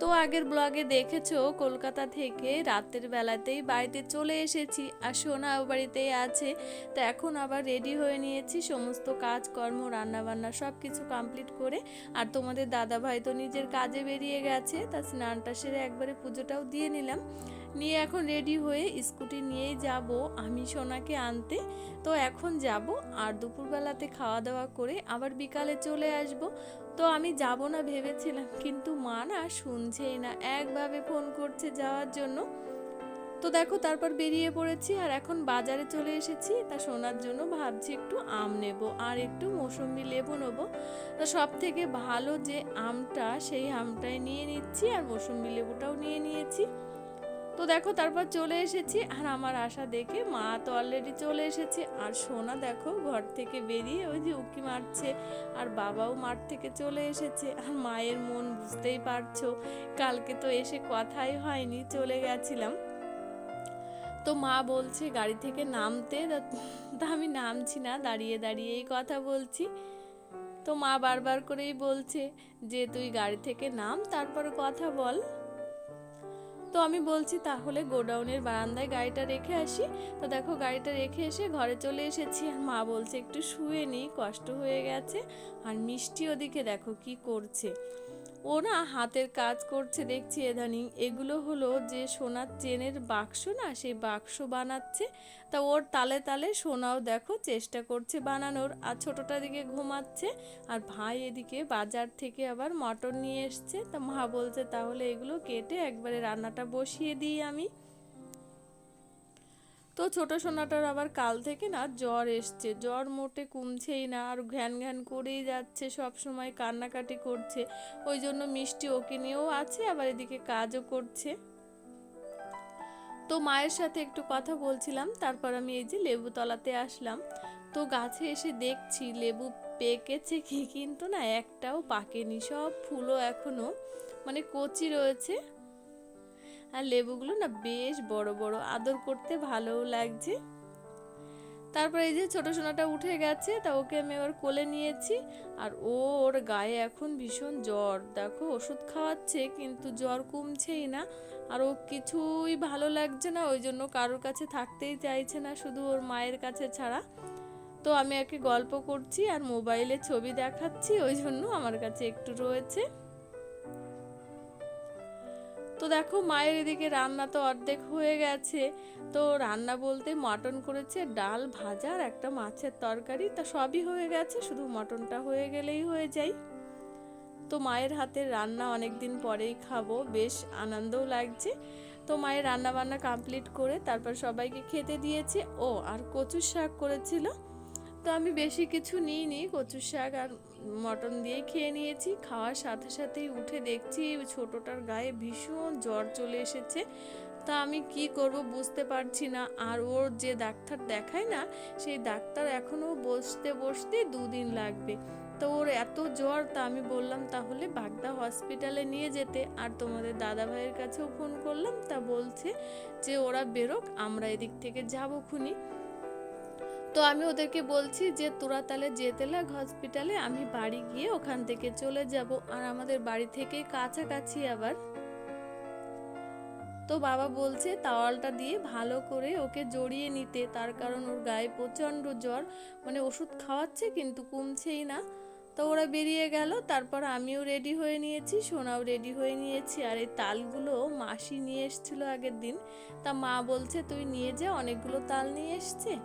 তো আগের ব্লগে দেখেছ, কলকাতা থেকে রাতের বেলাতেই বাড়িতে চলে এসেছি আর সোনা বাড়িতেই আছে। তো এখন আবার রেডি হয়ে নিয়েছি সমস্ত কাজকর্ম, রান্নাবান্না সব কিছু কমপ্লিট করে। আর তোমাদের দাদা ভাই তো নিজের কাজে বেরিয়ে গেছে, তা স্নানটা সেরে একবারে পুজোটাও দিয়ে নিলাম। নিয়ে এখন রেডি হয়ে স্কুটি নিয়েই যাব, আমি সোনাকে আনতে। তো এখন যাব আর দুপুরবেলাতে খাওয়া দাওয়া করে আবার বিকালে চলে আসব। তো আমি যাব না ভেবেছিলাম, কিন্তু মা না শুনছেই না, একভাবে ফোন করছে যাওয়ার জন্য। তো দেখো তারপর বেরিয়ে পড়েছি আর এখন বাজারে চলে এসেছি। তা শোনার জন্য ভাবছি একটু আম নেব আর একটু মৌসুম্বি লেবু নেব। তো সব থেকে ভালো যে আমটা, সেই আমটাই নিয়ে নিচ্ছি আর মৌসুম্বি লেবুটাও নিয়ে নিয়েছি। তো দেখো, তারপর চলে এসেছি। আর আমার আশা দেখে মা তো অলরেডি চলে এসেছে। আর সোনা দেখো, ঘর থেকে বেরিয়ে ওই যে উকি মারছে। আর বাবাও মাঠ থেকে চলে এসেছে। আর মায়ের মন বুঝতেই পারছ, কালকে তো এসে কথাই হয়নি, চলে গেছিলাম। তো মা বলছে, গাড়ি থেকে নামতে? তা- আমি নামছি না, দাঁড়িয়ে দাঁড়িয়েই কথা বলছি। তো মা বারবার করেই বলছে যে, তুই গাড়ি থেকে নাম, তারপর কথা বল। তো আমি বলছি, তাহলে গোডাউনের বারান্দায় গাড়িটা রেখে আসি। তো দেখো, গাড়িটা রেখে এসে ঘরে চলে এসেছি। আর মা বলছে, একটু শুয়ে নিই কষ্ট হয়ে গেছে। আর মিষ্টি ওদিকে দেখো কি করছে। ও না হাতের কাজ করছে, দেখছি এদানিং। এগুলো হলো যে সোনার চেনের বাক্স না, সেই বাক্স বানাচ্ছে, তা ওর তালে তালে সোনাও দেখো চেষ্টা করছে বানানোর। আর ছোটটা দিকে ঘুমাচ্ছে, আর ভাই এদিকে বাজার থেকে আবার মটন নিয়ে এসছে। তা মা বলছে, তাহলে এগুলো কেটে একবারে রান্নাটা বসিয়ে দিই আমি। তো ছোট সোনাটার আবার কাল থেকে না জ্বর এসছে। জ্বর মোটে কমছেই না, আর ঘ্যান ঘ্যান করেই যাচ্ছে, সব সময় কান্নাকাটি করছে। ওই জন্য মিষ্টি ওকে নিয়েও আছে, আবার এদিকে কাজও করছে। তো মায়ের সাথে একটু কথা বলছিলাম, তারপর আমি এই যে লেবু তলাতে আসলাম। তো গাছে এসে দেখছি লেবু পেকেছে কি, কিন্তু না একটাও পাকেনি, সব ফুলও এখনও মানে কচি রয়েছে। আর লেবুগুলো না বেশ বড় বড়, আদর করতে ভালোও লাগছে। তারপর এই যে ছোট সোনাটা উঠে গেছে, তা ওকে আমি এবার কোলে নিয়েছি, আর ও ওর গায়ে এখন ভীষণ জ্বর। দেখো, ওষুধ খাওয়াচ্ছে, কিন্তু জ্বর কমছেই না, আর ও কিছুই ভালো লাগছে না, ওই জন্য কারোর কাছে থাকতেই চাইছে না, শুধু ওর মায়ের কাছে ছাড়া। তো আমি একে গল্প করছি আর মোবাইলে ছবি দেখাচ্ছি, ওই জন্য আমার কাছে একটু রয়েছে। দেখো মায়ের এদিকে রান্না তো অর্ধেক হয়ে গেছে। তো রান্না বলতে মটন করেছে, ডাল ভাজা আর একটা মাছের তরকারি। তা সবই হয়ে গেছে, শুধু মটনটা হয়ে গেলেই হয়ে যায়। তো মায়ের হাতের রান্না অনেক দিন পরেই খাব, বেশ আনন্দও লাগছে। তো মায়ের রান্না বান্না কমপ্লিট করে তারপর সবাইকে খেতে দিয়েছে। ও, আর কচুর শাক করেছিল। তো আমি বেশি কিছু নিইনি, কচুর শাক আর মটন দিয়ে খেয়ে নিয়েছি। খাওয়ার সাথে সাথেই উঠে দেখছি ছোটোটার গায়ে ভীষণ জ্বর চলে এসেছে। তা আমি কি করব বুঝতে পারছি না। আর ওর যে ডাক্তার দেখায় না, সেই ডাক্তার এখনও বসতে বসতে দুদিন লাগবে। তো ওর এত জ্বর, তা আমি বললাম, তাহলে বাগদা হসপিটালে নিয়ে যেতে। আর তোমাদের দাদা ভাইয়ের কাছেও ফোন করলাম। তা বলছে যে, ওরা বেরোক, আমরা এদিক থেকে যাব খুনি। তো আমি ওদেরকে বলছি যে, তোরা তাহলে যেতে লাগ হসপিটালে আমি বাড়ি গিয়ে ওখান থেকে চলে যাব। আর আমাদের বাড়ি থেকেই কাছাকাছি আবার। তো বাবা বলছে, তাওয়ালটা দিয়ে ভালো করে ওকে জড়িয়ে নিতে। তার কারণ ওর গায়ে প্রচণ্ড জ্বর। মানে ওষুধ খাওয়াচ্ছে, কিন্তু কমছেই না। তো ওরা বেরিয়ে গেল, তারপর আমিও রেডি হয়ে নিয়েছি, সোনাও রেডি হয়ে নিয়েছি। আর এই তালগুলো মাসি নিয়ে এসেছিল আগের দিন। তা মা বলছে, তুই নিয়ে যা, অনেকগুলো তাল নিয়ে এসছে।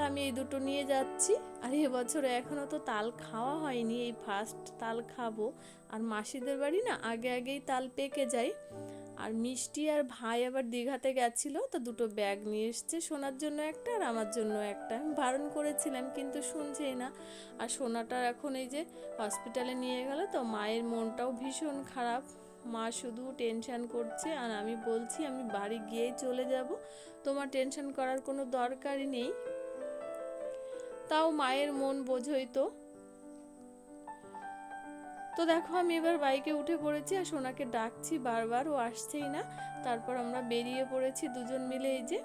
তা আমি এই দুটো নিয়ে যাচ্ছি। আর এবছর এখনও তো তাল খাওয়া হয়নি, এই ফার্স্ট তাল খাব। আর মাসিদের বাড়ি না আগে আগেই তাল পেকে যায়। আর মিষ্টি আর ভাই আবার দীঘাতে গেছিল, তো দুটো ব্যাগ নিয়ে এসছে সোনার জন্য একটা আর আমার জন্য একটা। আমি বারণ করেছিলাম, কিন্তু শুনছেই না। আর সোনাটা এখন এই যে হসপিটালে নিয়ে গেল, তো মায়ের মনটাও ভীষণ খারাপ। মা শুধু টেনশান করছে, আর আমি বলছি আমি বাড়ি গিয়েই চলে যাব। তোমার টেনশন করার কোনো দরকারই নেই। তাও মায়ের মন বোঝই তো তো দেখো, আমি এবার বাইকে উঠে পড়েছি আর সোনাকে ডাকছি বারবার, ও আসছেই না। তারপর আমরা বেরিয়ে পড়েছি দুজন মিলে এই যে।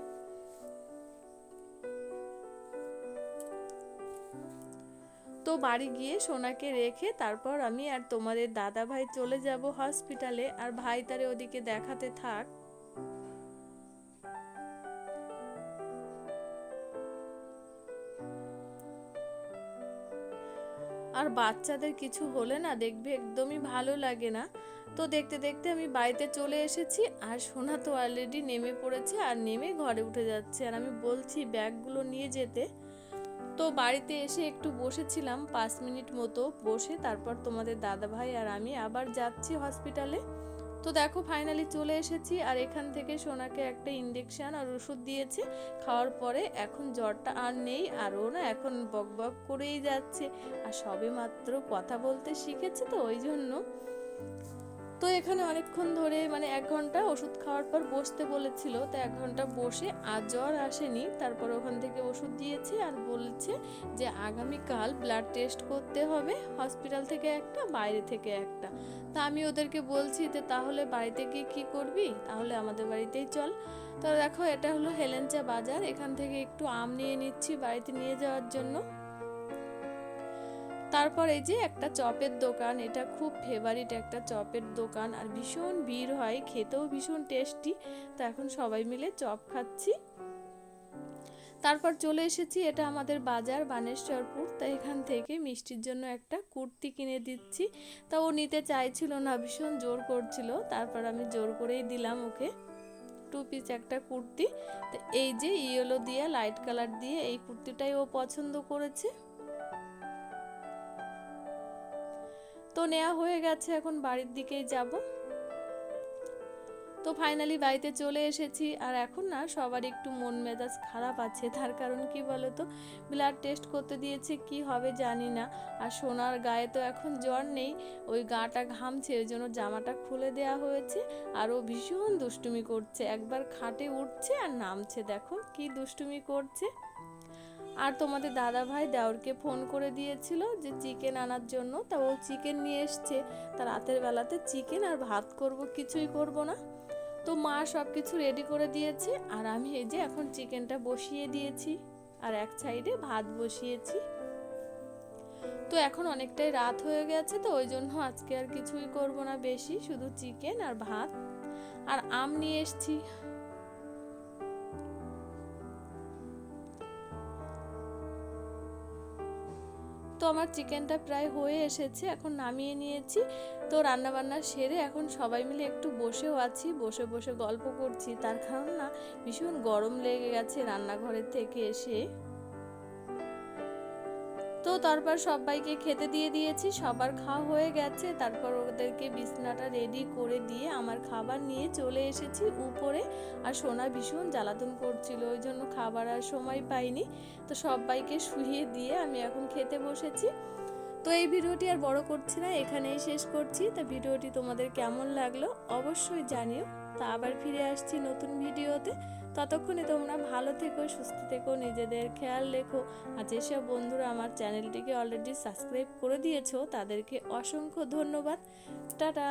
তো বাড়ি গিয়ে সোনাকে রেখে তারপর আমি আর তোমাদের দাদা ভাই চলে যাব হসপিটালে, আর ভাই তারে ওদিকে দেখাতে থাক। আর বাচ্চাদের কিছু হলে না দেখবে একদমই ভালো লাগে না। তো দেখতে দেখতে আমি বাড়িতে চলে এসেছি আর সোনা তো অলরেডি নেমে পড়েছে আর নেমে ঘরে উঠে যাচ্ছে। আর আমি বলছি ব্যাগগুলো নিয়ে যেতে। তো বাড়িতে এসে একটু বসেছিলাম পাঁচ মিনিট মতো বসে তারপর তোমাদের দাদাভাই আর আমি আবার যাচ্ছি হসপিটালে তো দেখো ফাইনালি চলে এসেছি আর এখান থেকে সোনাকে একটা ইঞ্জেকশন আর ওষুধ দিয়েছে। খাওয়ার পরে এখন জ্বরটা আর নেই আর ও না এখন বক বক করেই যাচ্ছে। আর সবে মাত্র কথা বলতে শিখেছে তো, ওই জন্য। তো এখানে অনেকক্ষণ ধরে মানে এক ঘণ্টা ওষুধ খাওয়ার পর বসতে বলেছিল, তো এক ঘণ্টা বসে আর জ্বর আসেনি। তারপর ওখান থেকে ওষুধ দিয়েছে আর বলেছে যে আগামীকাল ব্লাড টেস্ট করতে হবে হসপিটাল থেকে একটা, বাইরে থেকে একটা। তা আমি ওদেরকে বলছি যে তাহলে বাড়িতে গিয়ে কী করবি? তাহলে আমাদের বাড়িতেই চল। তো দেখো, এটা হলো হেলেঞ্চা বাজার। এখান থেকে একটু আম নিয়ে নিচ্ছি বাড়িতে নিয়ে যাওয়ার জন্য। তারপর এই যে একটা চপের দোকান, এটা খুব ফেভারিট একটা চপের দোকান আর ভীষণ ভিড় হয়, খেতেও ভীষণ টেস্টি তো এখন সবাই মিলে চপ খাচ্ছি। তারপর চলে এসেছি, এটা আমাদের বাজার বানেশ্বরপুর, তা এখান থেকে মিষ্টির জন্য একটা কুর্তি কিনে দিচ্ছি। তা ও নিতে চাইছিল না, ভীষণ জোর করছিল, তারপর আমি জোর করেই দিলাম ওকে। টু পিস একটা কুর্তি, তো এই যে ইয়েলো দিয়ে লাইট কালার দিয়ে এই কুর্তিটাই ও পছন্দ করেছে। তো নেওয়া হয়ে গেছে, এখন বাড়ির দিকেই যাব। তো ফাইনালি বাড়িতে চলে এসেছি, আর এখন না সবার একটু মন মেজাজ খারাপ আছে, তার কারণ কি বলতো? ব্লাড টেস্ট করতে দিয়েছে, কি হবে জানি না। আর সোনার গায়ে তো এখন জ্বর নেই, ওই গাটা ঘামছে, ওই জন্য জামাটা খুলে দেওয়া হয়েছে, আর ও ভীষণ দুষ্টুমি করছে। একবার খাটে উঠছে আর নামছে, দেখো কি দুষ্টুমি করছে। আর তোমাদের দাদা ভাই দেওরকে ফোন করে দিয়েছিল যে চিকেন আনার জন্য। তা ও চিকেন নিয়ে এসছে। তা রাতের বেলাতে চিকেন আর ভাত করব, কিছুই করব না। তো মা সব কিছু রেডি করে দিয়েছে। আর আমি এই যে এখন চিকেনটা বসিয়ে দিয়েছি। আর এক সাইডে ভাত বসিয়েছি। তো এখন অনেকটাই রাত হয়ে গেছে তো, ওই জন্য আজকে আর কিছুই করব না বেশি, শুধু চিকেন আর ভাত। আর আম নিয়ে এসছি। তো আমার চিকেনটা প্রায় হয়ে এসেছে, এখন নামিয়ে নিয়েছি। তো রান্না বান্না সেরে এখন সবাই মিলে একটু বসেও আছি, বসে বসে গল্প করছি। তার কারণ না, ভীষণ গরম লেগে গেছে রান্নাঘরের থেকে এসে। তো তারপর সবাইকে খেতে দিয়ে দিয়েছি, সবার খাওয়া হয়ে গেছে। তারপর ওদেরকে বিছনাটা রেডি করে দিয়ে আমার খাবার নিয়ে চলে এসেছি উপরে। আর সোনা ভীষণ জ্বালাতন করছিল, ওই জন্য খাবার আর সময় পাইনি। তো সবাইকে শুইয়ে দিয়ে আমি এখন খেতে বসেছি। তো এই ভিডিওটি আর বড় করছি না, এখানেই শেষ করছি। তা ভিডিওটি তোমাদের কেমন লাগল অবশ্যই জানিও। তা আবার ফিরে আসছি নতুন ভিডিওতে। ততক্ষণে তোমরা ভালো থেকো, সুস্থ থেকো, নিজেদের খেয়াল রেখো। আর যেসব বন্ধুরা আমার চ্যানেলটিকে অলরেডি সাবস্ক্রাইব করে দিয়েছ, তাদেরকে অসংখ্য ধন্যবাদ। টাটা!